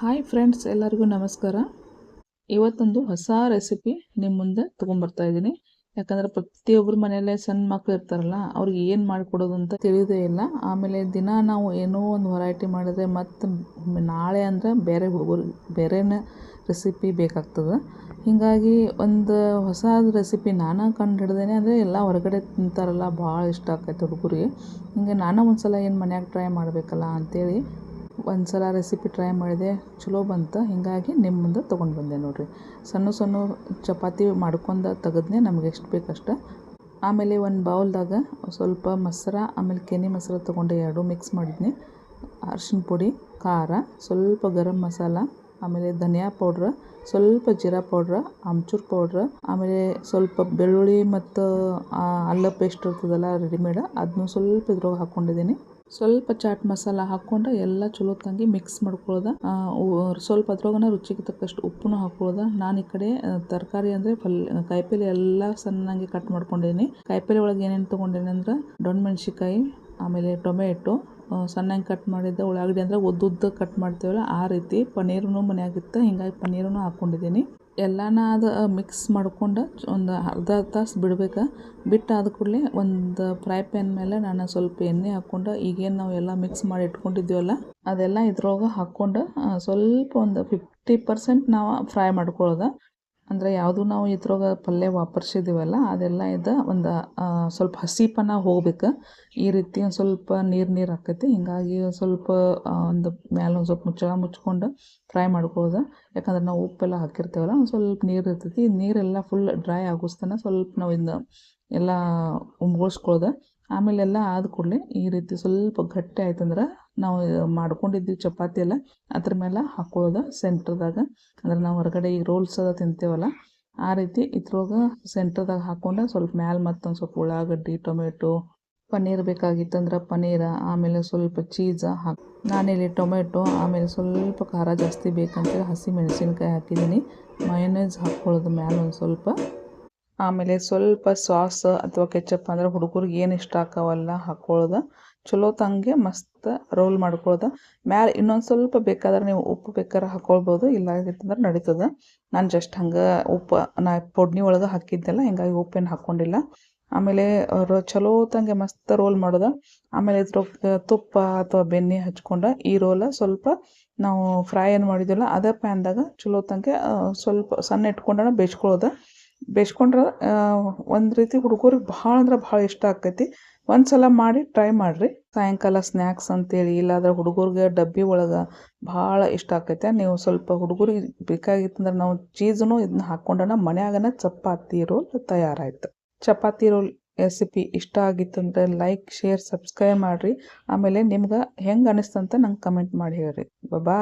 Hi friends ಎಲ್ಲರಿಗೂ ನಮಸ್ಕಾರ. ಇವತ್ತೊಂದು ಹೊಸ ರೆಸಿಪಿ ನಿಮ್ಮ ಮುಂದೆ ತೊಗೊಂಬರ್ತಾ ಇದ್ದೀನಿ. ಯಾಕಂದ್ರೆ ಪ್ರತಿಯೊಬ್ಬರ ಮನೆಯಲ್ಲೇ ಸಣ್ಣ ಮಕ್ಕಳು ಇರ್ತಾರಲ್ಲ, ಅವ್ರಿಗೆ ಏನು ಮಾಡಿಕೊಡೋದು ಅಂತ ತಿಳಿಯೋದೇ ಇಲ್ಲ. ಆಮೇಲೆ ದಿನ ನಾವು ಏನೋ ಒಂದು ವೆರೈಟಿ ಮಾಡಿದ್ರೆ ಮತ್ತು ನಾಳೆ ಅಂದರೆ ಬೇರೆ ಹುಡುಗರು, ಬೇರೆನೇ ರೆಸಿಪಿ ಬೇಕಾಗ್ತದೆ. ಹೀಗಾಗಿ ಒಂದು ಹೊಸ ರೆಸಿಪಿ ನಾನು ಕಂಡು ಹಿಡ್ದೇನೆ ಅಂದರೆ ಎಲ್ಲ ಹೊರಗಡೆ ತಿಂತಾರಲ್ಲ, ಭಾಳ ಇಷ್ಟ ಆಕೈತೆ ಹುಡುಗರಿಗೆ. ಹಿಂಗೆ ನಾನು ಒಂದು ಸಲ ಏನು ಮನ್ಯಾಗ ಟ್ರೈ ಮಾಡಬೇಕಲ್ಲ ಅಂಥೇಳಿ ಒಂದು ಸಲ ರೆಸಿಪಿ ಟ್ರೈ ಮಾಡಿದೆ, ಚಲೋ ಬಂತು. ಹೀಗಾಗಿ ನಿಮ್ಮ ಮುಂದೆ ತೊಗೊಂಡು ಬಂದೆ ನೋಡಿರಿ. ಸಣ್ಣ ಸಣ್ಣ ಚಪಾತಿ ಮಾಡ್ಕೊಂಡು ತೆಗೆದ್ನೆ ನಮ್ಗೆ ಎಷ್ಟು ಬೇಕಷ್ಟು. ಆಮೇಲೆ ಒಂದು ಬೌಲ್ದಾಗ ಸ್ವಲ್ಪ ಮೊಸರ, ಆಮೇಲೆ ಕೆನೆ ಮೊಸರ ತೊಗೊಂಡು, ಎರಡು ಮಿಕ್ಸ್ ಮಾಡಿದ್ನಿ. ಅರ್ಶಿನ ಪುಡಿ, ಖಾರ, ಸ್ವಲ್ಪ ಗರಂ ಮಸಾಲ, ಆಮೇಲೆ ಧನಿಯಾ ಪೌಡ್ರ್ ಸ್ವಲ್ಪ ಜೀರಾ ಪೌಡ್ರ್ ಆಮ್ಚೂರ್ ಪೌಡ್ರ್ ಆಮೇಲೆ ಸ್ವಲ್ಪ ಬೆಳ್ಳುಳ್ಳಿ ಮತ್ತು ಅಲ್ಲ ಪೇಸ್ಟ್ ಇರ್ತದಲ್ಲ ರೆಡಿಮೇಡ್ ಅದನ್ನು ಸ್ವಲ್ಪ ಇದ್ರೊಳಗೆ ಹಾಕ್ಕೊಂಡಿದ್ದೀನಿ ಸ್ವಲ್ಪ ಚಾಟ್ ಮಸಾಲ ಹಾಕ್ಕೊಂಡು ಎಲ್ಲ ಚಲೋ ತಂಗಿ ಮಿಕ್ಸ್ ಮಾಡ್ಕೊಳ್ಳೋದ ಸ್ವಲ್ಪ ಅದ್ರೊಳಗನ ರುಚಿಗೆ ತಕ್ಕಷ್ಟು ಉಪ್ಪನ್ನು ಹಾಕೊಳ್ಳೋದ ನಾನು ಈ ಕಡೆ ತರಕಾರಿ ಅಂದರೆ ಪಲ್, ಕಾಯಿಪಲ್ಲೆ ಎಲ್ಲ ಸಣ್ಣಂಗೆ ಕಟ್ ಮಾಡ್ಕೊಂಡಿದ್ದೀನಿ ಕಾಯಿಪಲ್ಲೆ ಒಳಗೆ ಏನೇನು ತೊಗೊಂಡೇನಿ ಅಂದ್ರೆ ದೊಣ್ಣೆ ಆಮೇಲೆ ಟೊಮೆಟೊ ಸಣ್ಣಗೆ ಕಟ್ ಮಾಡಿದ್ದೆ ಉಳ್ಳಾಗಡ್ಡಿ ಅಂದರೆ ಉದ್ದುದ್ದ ಕಟ್ ಮಾಡ್ತೇವಲ್ಲ ಆ ರೀತಿ ಪನ್ನೀರನ್ನು ಮನೆಯಾಗಿತ್ತು ಹಿಂಗಾಗಿ ಪನ್ನೀರನ್ನು ಹಾಕ್ಕೊಂಡಿದ್ದೀನಿ ಎಲ್ಲನ ಅದು ಮಿಕ್ಸ್ ಮಾಡ್ಕೊಂಡು ಒಂದು ಅರ್ಧ ತಾಸು ಬಿಡ್ಬೇಕು. ಬಿಟ್ಟು ಆದ ಕೂಡಲೇ ಒಂದು ಫ್ರೈ ಪ್ಯಾನ್ ಮೇಲೆ ನಾನು ಸ್ವಲ್ಪ ಎಣ್ಣೆ ಹಾಕ್ಕೊಂಡು ಈಗೇನು ನಾವು ಎಲ್ಲ ಮಿಕ್ಸ್ ಮಾಡಿ ಇಟ್ಕೊಂಡಿದ್ದೀವಲ್ಲ ಅದೆಲ್ಲ ಇದ್ರೊಳಗೆ ಹಾಕ್ಕೊಂಡು ಸ್ವಲ್ಪ ಒಂದು ಫಿಫ್ಟಿ ಪರ್ಸೆಂಟ್ ನಾವು ಫ್ರೈ ಮಾಡ್ಕೊಳ್ಳೋದು ಅಂದರೆ ಯಾವುದು ನಾವು ಇದ್ರೊಳಗೆ ಪಲ್ಯ ವಾಪರ್ಸಿದ್ದೀವಲ್ಲ ಅದೆಲ್ಲ ಇದು ಒಂದು ಸ್ವಲ್ಪ ಹಸಿಪನ ಹೋಗ್ಬೇಕು. ಈ ರೀತಿ ಒಂದು ಸ್ವಲ್ಪ ನೀರು ನೀರು ಆಕೈತಿ. ಹೀಗಾಗಿ ಸ್ವಲ್ಪ ಒಂದು ಮ್ಯಾಲೆ ಒಂದು ಸ್ವಲ್ಪ ಮುಚ್ಚಳ ಮುಚ್ಕೊಂಡು ಫ್ರೈ ಮಾಡ್ಕೊಳ್ಳೋದು ಯಾಕಂದ್ರೆ ನಾವು ಉಪ್ಪೆಲ್ಲ ಹಾಕಿರ್ತೇವಲ್ಲ, ಒಂದು ಸ್ವಲ್ಪ ನೀರು ಇರ್ತೈತಿ. ನೀರೆಲ್ಲ ಫುಲ್ ಡ್ರೈ ಆಗೋಸ್ತನ ಸ್ವಲ್ಪ ನಾವು ಇದನ್ನ ಎಲ್ಲ ಉಮ್ಗೊಳ್ಸ್ಕೊಳ್ಳೋದು ಆಮೇಲೆ ಎಲ್ಲ ಆದ ಕೂಡಲೇ ಈ ರೀತಿ ಸ್ವಲ್ಪ ಗಟ್ಟಿ ಆಯ್ತಂದ್ರೆ ನಾವು ಮಾಡ್ಕೊಂಡಿದ್ದೀವಿ ಚಪಾತಿ ಎಲ್ಲ, ಅದ್ರ ಮೇಲೆ ಹಾಕೊಳ್ಳೋದು ಸೆಂಟ್ರದಾಗ ಅಂದ್ರೆ ನಾವು ಹೊರಗಡೆ ಈಗ ರೋಲ್ಸ್ ಅದ ತಿಂತೇವಲ್ಲ, ಆ ರೀತಿ ಇದ್ರೊಳಗೆ ಸೆಂಟ್ರದಾಗ ಹಾಕ್ಕೊಂಡು ಸ್ವಲ್ಪ ಮ್ಯಾಲೆ ಮತ್ತೊಂದು ಸ್ವಲ್ಪ ಉಳ್ಳಾಗಡ್ಡಿ, ಟೊಮೆಟೊ, ಪನ್ನೀರ್ ಬೇಕಾಗಿತ್ತಂದ್ರೆ ಪನ್ನೀರ, ಆಮೇಲೆ ಸ್ವಲ್ಪ ಚೀಸ ಹಾಕಿ. ನಾನಿಲ್ಲಿ ಟೊಮೆಟೊ, ಆಮೇಲೆ ಸ್ವಲ್ಪ ಖಾರ ಜಾಸ್ತಿ ಬೇಕಂತೇಳಿ ಹಸಿ ಮೆಣಸಿನ್ಕಾಯಿ ಹಾಕಿದ್ದೀನಿ. ಮಯೋನೈಸ್ ಹಾಕ್ಕೊಳ್ಳೋದು ಮ್ಯಾಲೆ ಒಂದು ಸ್ವಲ್ಪ ಆಮೇಲೆ ಸ್ವಲ್ಪ ಸಾಸ್ ಅಥವಾ ಕೆಚಪ್ ಅಂದ್ರೆ ಹುಡುಗರಿಗೆ ಏನು ಇಷ್ಟ ಆಕಾವಲ್ಲ ಚಲೋ ತಂಗೆ, ಮಸ್ತ್ ರೋಲ್ ಮಾಡ್ಕೊಳ್ಳೋದು ಮ್ಯಾಲ ಇನ್ನೊಂದು ಸ್ವಲ್ಪ ಬೇಕಾದ್ರೆ ನೀವು ಉಪ್ಪು ಬೇಕಾದ್ರೆ ಹಾಕ್ಕೊಳ್ಬೋದು ಇಲ್ಲ ಆಗಿತ್ತಂದ್ರೆ ನಡೀತದೆ. ನಾನು ಜಸ್ಟ್ ಹಂಗೆ ಉಪ್ಪು, ನಾ ಪೊಡ್ನಿ ಒಳಗೆ ಹಾಕಿದ್ದೆಲ್ಲ, ಹಿಂಗಾಗಿ ಉಪ್ಪೇನು ಹಾಕ್ಕೊಂಡಿಲ್ಲ ಆಮೇಲೆ ಚಲೋ ತಂಗೆ, ಮಸ್ತ್ ರೋಲ್ ಮಾಡೋದು. ಆಮೇಲೆ ಇದ್ರ ತುಪ್ಪ ಅಥವಾ ಬೆಣ್ಣೆ ಹಚ್ಕೊಂಡು, ಈ ರೋಲ ಸ್ವಲ್ಪ ನಾವು ಫ್ರೈ ಏನು ಮಾಡಿದ್ವಲ್ಲ ಅದೇ ಪ್ಯಾನ್ದಾಗ ಚಲೋ ತಂಗೆ ಸ್ವಲ್ಪ ಸಣ್ಣ ಇಟ್ಕೊಂಡು ಬೇಯಿಸ್ಕೊಳ್ಳೋದು ಬೇಯಿಸ್ಕೊಂಡ್ರೆ ಒಂದು ರೀತಿ ಹುಡುಗರಿಗೆ ಭಾಳ ಅಂದ್ರೆ ಭಾಳ ಇಷ್ಟ ಆಕೈತಿ. ಒಂದು ಸಲ ಮಾಡಿ ಟ್ರೈ ಮಾಡಿರಿ. ಸಾಯಂಕಾಲ ಸ್ನ್ಯಾಕ್ಸ್ ಅಂತೇಳಿ, ಇಲ್ಲಾಂದ್ರೆ ಹುಡುಗರಿಗೆ ಡಬ್ಬಿ ಒಳಗೆ ಭಾಳ ಇಷ್ಟ ಆಕೈತೆ. ನೀವು ಸ್ವಲ್ಪ ಹುಡುಗರಿಗೆ ಬೇಕಾಗಿತ್ತಂದ್ರೆ ನಾವು ಚೀಸನ್ನು ಇದನ್ನ ಹಾಕ್ಕೊಂಡನ ಮನ್ಯಾಗನ ಚಪಾತಿ ರೋಲ್ ತಯಾರಾಯಿತು. ಚಪಾತಿ ರೋಲ್ ರೆಸಿಪಿ ಇಷ್ಟ ಆಗಿತ್ತಂದ್ರೆ ಲೈಕ್, ಶೇರ್, ಸಬ್ಸ್ಕ್ರೈಬ್ ಮಾಡಿರಿ. ಆಮೇಲೆ ನಿಮ್ಗೆ ಹೆಂಗೆ ಅನಿಸ್ತಂತ ನಂಗೆ ಕಮೆಂಟ್ ಮಾಡಿ ಹೇಳ್ರಿ. ಬಾ